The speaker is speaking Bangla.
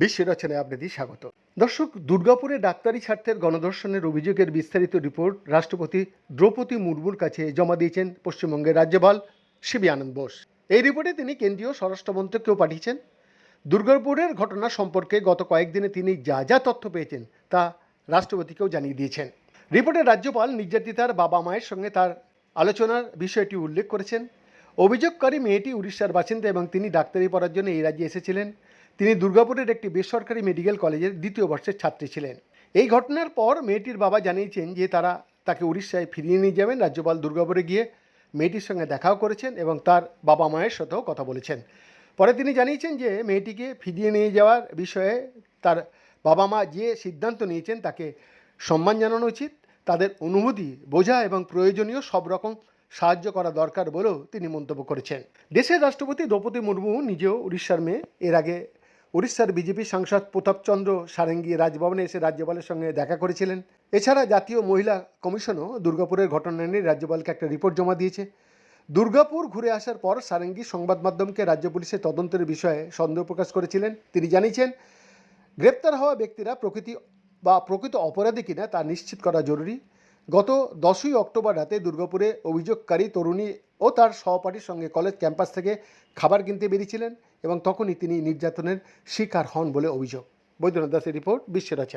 বিশ্ব রচনায় আপনাদের স্বাগত। দর্শক, দুর্গাপুরে ডাক্তারি স্বার্থের গণধর্ষণের অভিযোগের বিস্তারিত রিপোর্ট রাষ্ট্রপতি দ্রৌপদী মুর্মুর কাছে জমা দিয়েছেন পশ্চিমবঙ্গের রাজ্যপাল শিবী আনন্দ বোস। এই রিপোর্টে তিনি কেন্দ্রীয় স্বরাষ্ট্রমন্ত্রকেও পাঠিয়েছেন। দুর্গাপুরের ঘটনা সম্পর্কে গত কয়েকদিনে তিনি যা যা তথ্য পেয়েছেন তা রাষ্ট্রপতিকেও জানিয়ে দিয়েছেন। রিপোর্টে রাজ্যপাল নির্যাতিতার বাবা মায়ের সঙ্গে তার আলোচনার বিষয়টি উল্লেখ করেছেন। অভিযোগকারী মেয়েটি উড়িষ্যার বাসিন্দা এবং তিনি ডাক্তারি পড়ার জন্য এই রাজ্যে এসেছিলেন। তিনি দুর্গাপুরের একটি বেসরকারি মেডিকেল কলেজের দ্বিতীয় বর্ষের ছাত্রী ছিলেন। এই ঘটনার পর মেয়েটির বাবা জানিয়েছেন যে তারা তাকে উড়িষ্যায় ফিরিয়ে নিয়ে যাবেন। রাজ্যপাল দুর্গাপুরে গিয়ে মেয়েটির সঙ্গে দেখাও করেছেন এবং তার বাবা মায়ের সাথেও কথা বলেছেন। পরে তিনি জানিয়েছেন যে মেয়েটিকে ফিরিয়ে নিয়ে যাওয়ার বিষয়ে তার বাবা মা যে সিদ্ধান্ত নিয়েছেন তাকে সম্মান জানানো উচিত। তাদের অনুভূতি, বোঝা এবং প্রয়োজনীয় সব রকম সাহায্য করা দরকার বলেও তিনি মন্তব্য করেছেন। দেশের রাষ্ট্রপতি দ্রৌপদী মুর্মু নিজেও উড়িষ্যার মেয়ে। এর আগে উড়িষ্যার বিজেপি সাংসদ প্রতাপচন্দ্র সারেঙ্গি রাজভবনে এসে রাজ্যপালের সঙ্গে দেখা করেছিলেন। এছাড়া জাতীয় মহিলা কমিশনও দুর্গাপুরের ঘটনা নিয়ে রাজ্যপালকে একটা রিপোর্ট জমা দিয়েছে। দুর্গাপুর ঘুরে আসার পর সারেঙ্গি সংবাদ মাধ্যমকে রাজ্য পুলিশের তদন্তের বিষয়ে সন্দেহ প্রকাশ করেছিলেন। তিনি জানিয়েছেন, গ্রেপ্তার হওয়া ব্যক্তিরা প্রকৃতি বা প্রকৃত অপরাধী কিনা তা নিশ্চিত করা জরুরি। গত দশই অক্টোবর রাতে দুর্গাপুরে অভিযোগকারী তরুণী ও তার সহপাঠীর সঙ্গে কলেজ ক্যাম্পাস থেকে খাবার কিনতে বেরিয়েছিলেন এবং তখনই তিনি নির্যাতনের শিকার হন বলে অভিযোগ। বৈদ্যনাথ দাসের রিপোর্ট বিশ্বের রচনা